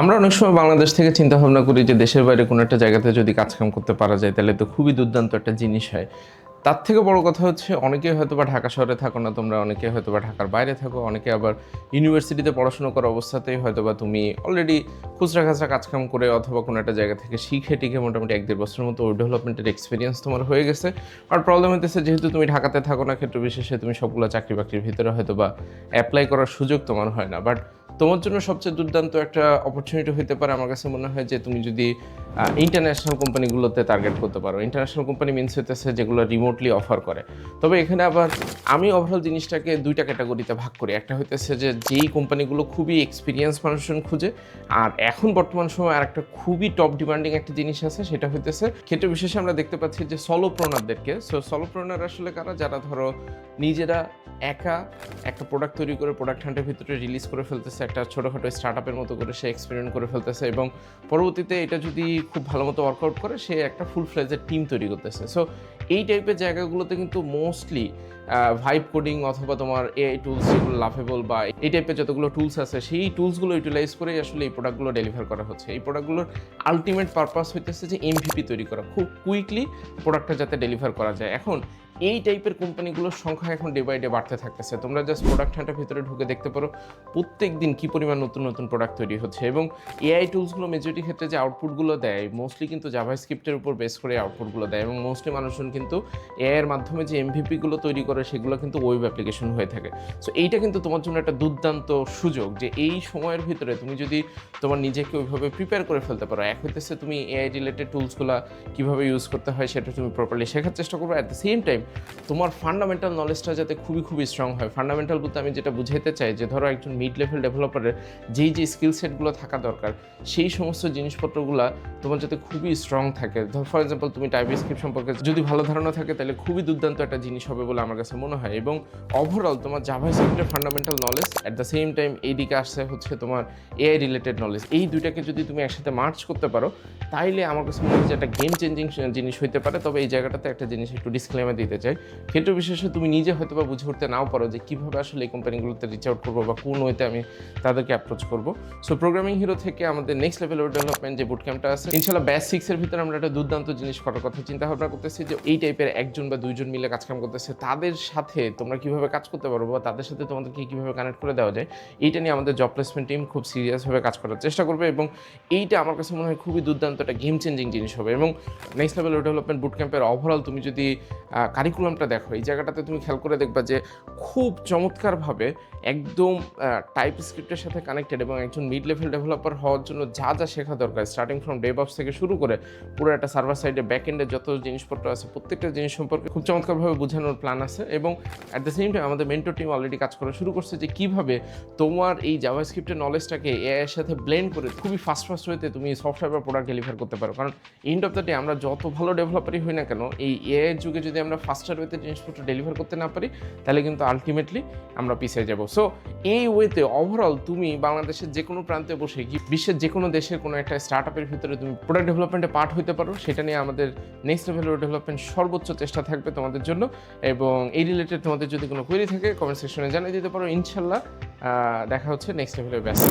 আমরা অনেক সময় বাংলাদেশ থেকে চিন্তা ভাবনা করি যে দেশের বাইরে কোনো একটা জায়গাতে যদি কাজকাম করতে পারা যায়, তাহলে তো খুবই দুর্দান্ত একটা জিনিস হয়। তার থেকে বড় কথা হচ্ছে অনেকে হয়তো বা ঢাকা শহরে থাকো না, তোমরা অনেকে হয়তো বা ঢাকার বাইরে থাকো, অনেকে আবার ইউনিভার্সিটিতে পড়াশোনা করা অবস্থাতেই হয়তো বা তুমি অলরেডি খুচরা খাচরা কাজকাম করে অথবা কোনো একটা জায়গা থেকে শিখে টিখে মোটামুটি এক দেড় বছরের মতো ওই ডেভেলপমেন্টের এক্সপিরিয়েন্স তোমার হয়ে গেছে। আর প্রবলেম হতেছে যেহেতু তুমি ঢাকাতে থাকো না ক্ষেত্র বিশেষে তুমি সবগুলো চাকরি বাকরির ভিতরে হয়তো বা অ্যাপ্লাই করার সুযোগ তোমার হয় না। বাট তোমার জন্য সবচেয়ে দুর্দান্ত একটা অপরচুনিটি হতে পারে, আমার কাছে মনে হয় যে তুমি যদি ইন্টারন্যাশনাল কোম্পানিগুলোতে টার্গেট করতে পারো। ইন্টারন্যাশনাল কোম্পানি মিনস হতেছে যেগুলো রিমোটলি অফার করে। তবে এখানে আবার আমি ওভারঅল জিনিসটাকে দুইটা ক্যাটাগরিতে ভাগ করি। একটা হইতেছে যে যেই কোম্পানিগুলো খুবই এক্সপিরিয়েন্স মানুষজন খুঁজে, আর এখন বর্তমান সময় আর একটা খুবই টপ ডিমান্ডিং একটা জিনিস আছে, সেটা হইতেছে ক্ষেত্রে বিশেষে আমরা দেখতে পাচ্ছি যে সলোপ্রনারদেরকে সো সলোপ্রনার আসলে কারা? যারা ধরো নিজেরা একা একটা প্রোডাক্ট তৈরি করে প্রোডাক্ট হান্টের ভিতরে রিলিজ করে ফেলতেছে, একটা ছোটোখাটো স্টার্ট আপের মতো করে সে এক্সপেরিমেন্ট করে ফেলতেছে এবং পরবর্তীতে এটা যদি খুব ভালো মতো ওয়ার্কআউট করে, সে একটা ফুল ফ্লেজের টিম তৈরি করতেছে। সো এই টাইপের জায়গাগুলোতে কিন্তু মোস্টলি ভাইব কোডিং অথবা তোমার এআই টুলস যেগুলো লাভেবল বা এই টাইপের যতগুলো টুলস আছে, সেই টুলসগুলো ইউটিলাইজ করেই আসলে এই প্রোডাক্টগুলো ডেলিভার করা হচ্ছে। এই প্রোডাক্টগুলোর আলটিমেট পারপাস হইতেছে যে এমভিপি তৈরি করা। খুব কুইকলি প্রোডাক্টটা যাতে ডেলিভার করা যায়। এখন এই টাইপের কোম্পানিগুলোর সংখ্যা এখন ডে বাই ডে বাড়তে থাকতেছে। তোমরা জাস্ট প্রোডাক্ট হান্টার ভিতরে ঢুকে দেখতে পারো প্রত্যেক দিন কী পরিমাণ নতুন নতুন প্রোডাক্ট তৈরি হচ্ছে এবং এআই টুলসগুলো মেজরিটি ক্ষেত্রে যে আউটপুটগুলো দেয় মোস্টলি কিন্তু জাভা স্ক্রিপ্টের উপর বেস করে আউটপুটগুলো দেয় এবং মোস্টলি মানুষজন কিন্তু এআই এর মাধ্যমে যে এমভিপিগুলো তৈরি করে সেগুলো কিন্তু ওয়েব অ্যাপ্লিকেশন হয়ে থাকে। সো এইটা কিন্তু তোমার জন্য একটা দুর্দান্ত সুযোগ যে এই সময়ের ভিতরে তুমি যদি তোমার নিজেকে ওইভাবে প্রিপেয়ার করে ফেলতে পারো, এক হইতেছে তুমি এআই রিলেটেড টুলসগুলো কীভাবে ইউজ করতে হয় সেটা তুমি প্রপারলি শেখার চেষ্টা করবে অ্যাট দ্য সেম টাইম তোমার ফান্ডামেন্টাল নলেজটা যাতে খুবই খুবই স্ট্রং হয়। ফান্ডামেন্টাল বলতে আমি যেটা বুঝাইতে চাই যে, ধরো একজন মিড লেভেল ডেভেলপারের যেই যে স্কিল সেটগুলো থাকা দরকার, সেই সমস্ত জিনিসপত্রগুলো তোমার যাতে খুবই স্ট্রং থাকে। ধর ফর এক্সাম্পল তুমি টাইপ স্ক্রিপ্ট সম্পর্কে যদি ভালো ধারণা থাকে, তাহলে খুবই দুর্দান্ত একটা জিনিস হবে বলে আমার কাছে মনে হয়। এবং ওভারঅল তোমার জাভা স্ক্রিপ্টের fundamental knowledge at the same time এইদিকে আসছে হচ্ছে তোমার এআই রিলেটেড নলেজ এই দুইটাকে যদি তুমি একসাথে মার্চ করতে পারো, তাইলে আমার কাছে মনে হয় যে একটা গেম চেঞ্জিং জিনিস হইতে পারে। তবে এই জায়গাটাতে একটা জিনিস একটু ডিসক্লেমার দিতে চাই। ক্ষেত্র বিশেষে তুমি নিজে হয়তো বা বুঝে উঠতে নাও পারো যে কীভাবে আসলে এই কোম্পানিগুলোতে রিচ আউট করব বা কোন ওয়েতে আমি তাদেরকে অ্যাপ্রোচ করব। সো প্রোগ্রামিং হিরো থেকে আমাদের নেক্সট লেভেলের ডেভেলপমেন্ট যে বুট ক্যাম্পটা আছে, ইনশাল্লাহ ব্যাস সিক্সের ভিতরে আমরা একটা দুর্দান্ত জিনিস করার কথা চিন্তা ভাবনা করতেছি যে এই টাইপের একজন বা দুইজন মিলে কাজকাম করতেছে, তাদের সাথে তোমরা কীভাবে কাজ করতে পারো বা তাদের সাথে তোমাদেরকে কীভাবে কানেক্ট করে দেওয়া যায়, এইটা নিয়ে আমাদের জব প্লেসমেন্ট টিম খুব সিরিয়াসভাবে কাজ করার চেষ্টা করবে এবং এইটা আমার কাছে মনে হয় খুবই দুর্দান্ত একটা গেম চেঞ্জিং জিনিস হবে। এবং নেক্সট লেভেল ডেভেলপমেন্ট বুট ক্যাম্পের ওভারঅল তুমি যদি কারিকুলামটা দেখো, এই জায়গাটাতে তুমি খেয়াল করে দেখবা যে খুব চমৎকারভাবে একদম টাইপ স্ক্রিপ্টের সাথে কানেক্টেড এবং একজন মিড লেভেল ডেভেলপার হওয়ার জন্য যা যা শেখা দরকার স্টার্টিং ফ্রম ডেভঅপস থেকে শুরু করে পুরো একটা সার্ভার সাইডে ব্যাক এন্ডে যত জিনিসপত্র আছে, প্রত্যেকটা জিনিস সম্পর্কে খুব চমৎকারভাবে বোঝানোর প্ল্যান আছে এবং অ্যাট দ্য সেম টাইম আমাদের মেন্টর টিম অলরেডি কাজ করা শুরু করছে যে কীভাবে তোমার এই জাভা স্ক্রিপ্টের নলেজটাকে এআই এর সাথে ব্লেন্ড করে খুবই ফাস্ট ফাস্ট হইতে তুমি সফটওয়্যার বা প্রোডাক্ট ডেলিভার করতে পারো। কারণ এন্ড অফ দ্য ডে আমরা যত ভালো ডেভেলপারই হই না কেন, এই এআই এর যুগে যদি আমরা ফাস্টার ওয়েতে জিনিসপত্র ডেলিভার করতে না পারি, তাহলে কিন্তু আলটিমেটলি আমরা পিছিয়ে যাব। সো এই ওয়েতে ওভারঅল তুমি বাংলাদেশের যে কোনো প্রান্তে বসে বিশ্বের যে কোনো দেশের কোনো একটা স্টার্ট আপের ভিতরে তুমি প্রোডাক্ট ডেভেলপমেন্টে পার্ট হইতে পারো, সেটা নিয়ে আমাদের নেক্সট লেভেলের ডেভেলপমেন্ট সর্বোচ্চ চেষ্টা থাকবে তোমাদের জন্য। এবং এই রিলেটেড তোমাদের যদি কোনো কোয়েরি থাকে কমেন্ট সেকশনে জানিয়ে দিতে পারো। ইনশাল্লাহ দেখা হচ্ছে নেক্সট লেভেলের ব্যস্ত